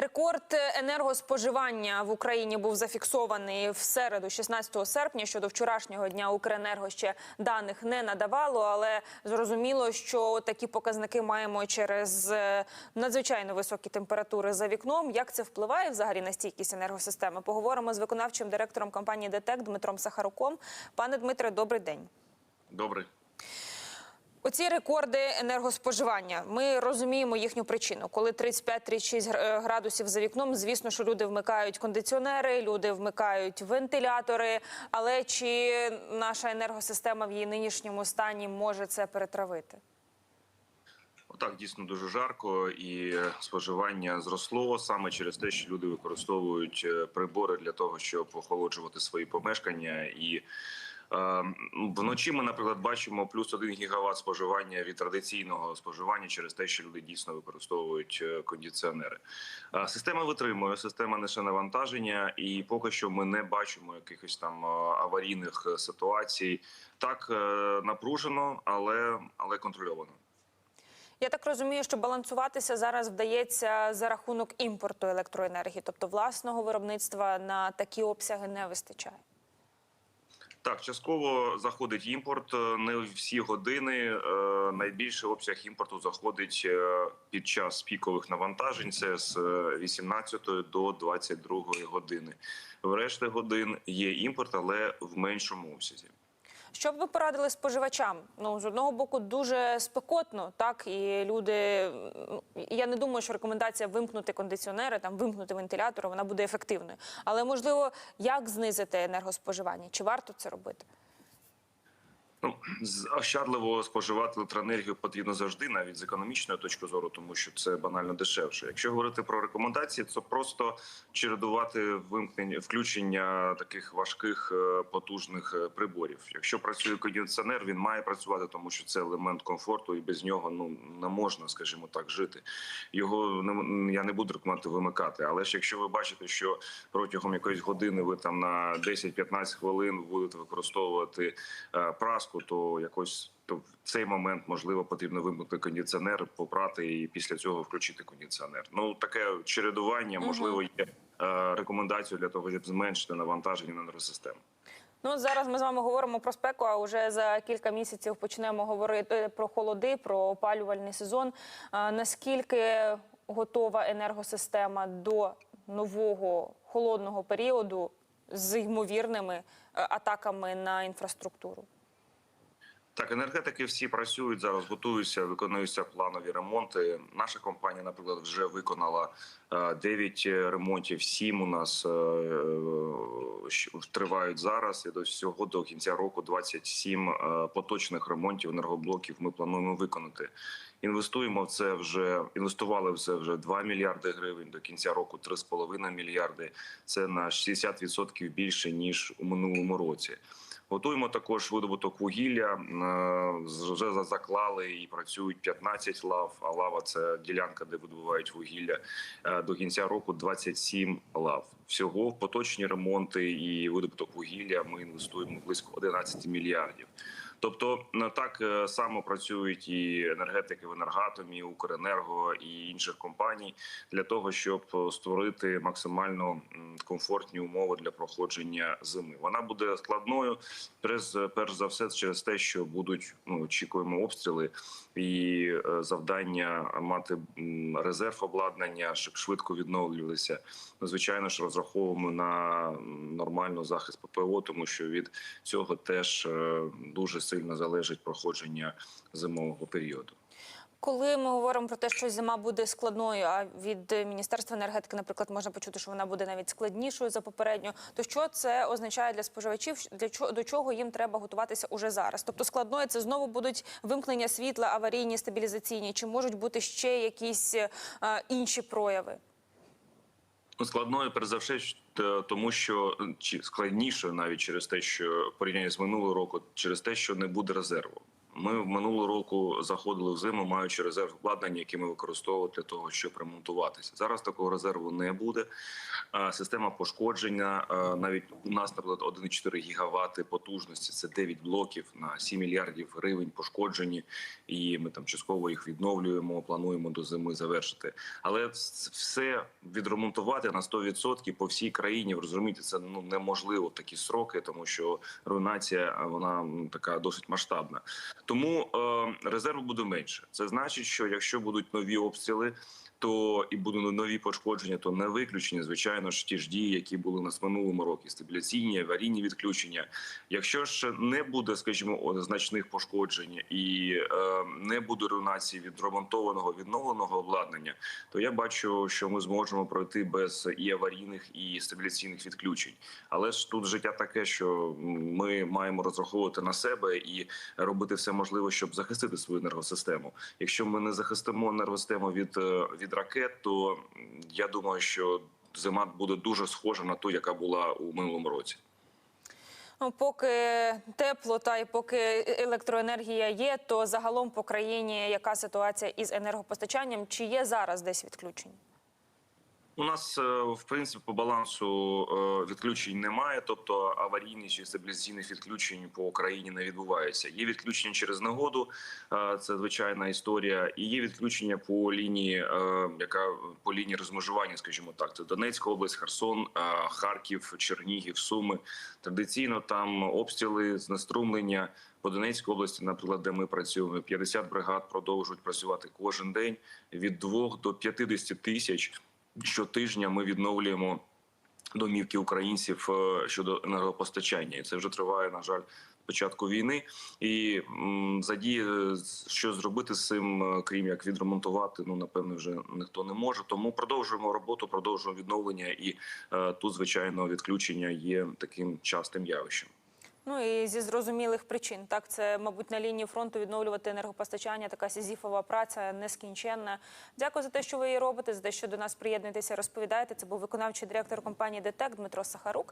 Рекорд енергоспоживання в Україні був зафіксований в середу, 16 серпня. Щодо вчорашнього дня Укренерго ще даних не надавало, але зрозуміло, що такі показники маємо через е, надзвичайно високі температури за вікном. Як це впливає взагалі на стійкість енергосистеми? Поговоримо з виконавчим директором компанії ДТЕК Дмитром Сахаруком. Пане Дмитре, добрий день. Добре. Оці рекорди енергоспоживання. Ми розуміємо їхню причину. Коли 35-36 гр- градусів за вікном, звісно, що люди вмикають кондиціонери, люди вмикають вентилятори. Але чи наша енергосистема в її нинішньому стані може це перетравити? Отак дійсно дуже жарко, і е, споживання зросло саме через те, що люди використовують е, прибори для того, щоб охолоджувати свої помешкання. І е, вночі ми, наприклад, бачимо плюс один гігават споживання від традиційного споживання через те, що люди дійсно використовують е, кондиціонери. Е, Система витримує, система несе навантаження, і поки що ми не бачимо якихось там е, аварійних ситуацій. Так напружено, але, але контрольовано. Я так розумію, що балансуватися зараз вдається за рахунок імпорту електроенергії, тобто власного виробництва на такі обсяги не вистачає. Так, частково заходить імпорт. е, Не всі години. Е, Найбільший обсяг імпорту заходить е, під час пікових навантажень. Це з е, 18 до 22 години. В решті годин є імпорт, але в меншому обсязі. Що б ви порадили споживачам? Ну з одного боку, дуже спекотно, так і люди. Я не думаю, що рекомендація вимкнути кондиціонери, там вимкнути вентилятори, вона буде ефективною. Але можливо, як знизити енергоспоживання? Чи варто це робити? Ну, ощадливо споживати електроенергію потрібно завжди, навіть з економічної точки зору, тому що це банально дешевше. Якщо говорити про рекомендації, то просто чередувати вимкнення включення таких важких е, потужних е, приборів. Якщо працює кондиціонер, він має працювати, тому що це елемент комфорту, і без нього ну не можна, скажімо так, жити. Його не я не буду рекомендувати вимикати. Але ж якщо ви бачите, що протягом якоїсь години ви там на 10-15 хвилин будете використовувати е, праску, то якось то в цей момент можливо потрібно вимкнути кондиціонер, попрати і після цього включити кондиціонер. Ну таке чередування можливо є е, рекомендацією для того, щоб зменшити навантаження на енергосистему. Ну зараз ми з вами говоримо про спеку, а вже за кілька місяців почнемо говорити про холоди, про опалювальний сезон. А, наскільки готова енергосистема до нового холодного періоду з ймовірними е, атаками на інфраструктуру? Так, енергетики всі працюють зараз, готуються, виконуються планові ремонти. Наша компанія, наприклад, вже виконала 9 ремонтів. 7 у нас е, е, тривають зараз. І до всього до кінця року 27 е, поточних ремонтів енергоблоків ми плануємо виконати. Інвестуємо в це вже інвестували в це вже 2 мільярди гривень. До кінця року 3,5 мільярди. Це на 60% більше ніж у минулому році. Готуємо також видобуток вугілля. Е, Вже за- заклали і працюють 15 лав. А лава це ділянка, де видобувають вугілля. Е, До кінця року 27 лав. Всього в поточні ремонти і видобуток вугілля ми інвестуємо близько 11 мільярдів. Тобто не так е, само працюють і енергетики в енергатомі, Укренерго і інших компаній для того, щоб е, створити максимально комфортні умови для проходження зими. Вона буде складною, перш, за все, через те, що будуть ну очікуємо обстріли і е, завдання мати резерв обладнання, щоб швидко відновлювалися. Звичайно ж, розраховуємо на нормальну захист ППО, тому що від цього теж е, дуже сильно залежить проходження зимового періоду. Коли ми говоримо про те, що зима буде складною, а від міністерства енергетики, наприклад, можна почути, що вона буде навіть складнішою за попередню, то що це означає для споживачів? Для чого до чого їм треба готуватися уже зараз? Тобто складною це знову будуть вимкнення світла, аварійні, стабілізаційні, чи можуть бути ще якісь е, інші прояви? Складною, перш за все, тому що чи складнішою навіть через те, що порівняння з минулого року, через те, що не буде резерву. Ми в минулого року заходили в зиму, маючи резерв обладнання, який ми використовували для того, щоб ремонтуватися. Зараз такого резерву не буде. Система пошкодження навіть у нас, наприклад, 1,4 гігавати потужності. Це 9 блоків на 7 мільярдів гривень пошкоджені, і ми там частково їх відновлюємо. Плануємо до зими завершити. Але все відремонтувати на 100% по всій країні. Розумієте, це ну неможливо такі сроки, тому що руйнація вона така досить масштабна. Тому е, резерву буде менше. Це значить, що якщо будуть нові обстріли, то і будуть нові пошкодження, то не виключені, звичайно ж, ті ж дії, які були в минулому році, стабіляційні, аварійні відключення. Якщо ж не буде, скажімо, значних пошкоджень і е, не буде руйнації від ремонтованого відновленого обладнання, то я бачу, що ми зможемо пройти без і аварійних, і стабіляційних відключень. Але ж тут життя таке, що ми маємо розраховувати на себе і робити все можливе, щоб захистити свою енергосистему. Якщо ми не захистимо енергосистему від, е, від ракет, то я думаю, що зима буде дуже схожа на ту, яка була у минулому році. Ну, поки тепло та й поки електроенергія є, то загалом по країні яка ситуація із енергопостачанням? Чи є зараз десь відключення? У нас е, в принципі по балансу е, відключень немає, тобто аварійних чи стабіляційних відключень по Україні не відбувається. Є відключення через негоду, е, це звичайна історія, і є відключення по лінії, яка по лінії розмежування, скажімо так, це Донецька область, Херсон, Харків, Чернігів, Суми. Традиційно там обстріли, знеструмлення. По Донецькій області, наприклад, де ми працюємо, 50 бригад продовжують працювати кожен день від 2 до 50 тисяч щотижня ми відновлюємо домівки українців е, щодо енергопостачання, і це вже триває, на жаль, початку війни. І задії, е, що зробити з цим, е, крім як відремонтувати, ну напевно, вже ніхто не може. Тому продовжуємо роботу, продовжуємо відновлення, і е, тут, звичайно, відключення є таким частим явищем. Ну і зі зрозумілих причин. Так, це, мабуть, на лінії фронту відновлювати енергопостачання, така сізіфова праця нескінченна. Дякую за те, що ви її робите, за те, що до нас приєднуєтеся, розповідаєте. Це був виконавчий директор компанії ДТЕК Дмитро Сахарук.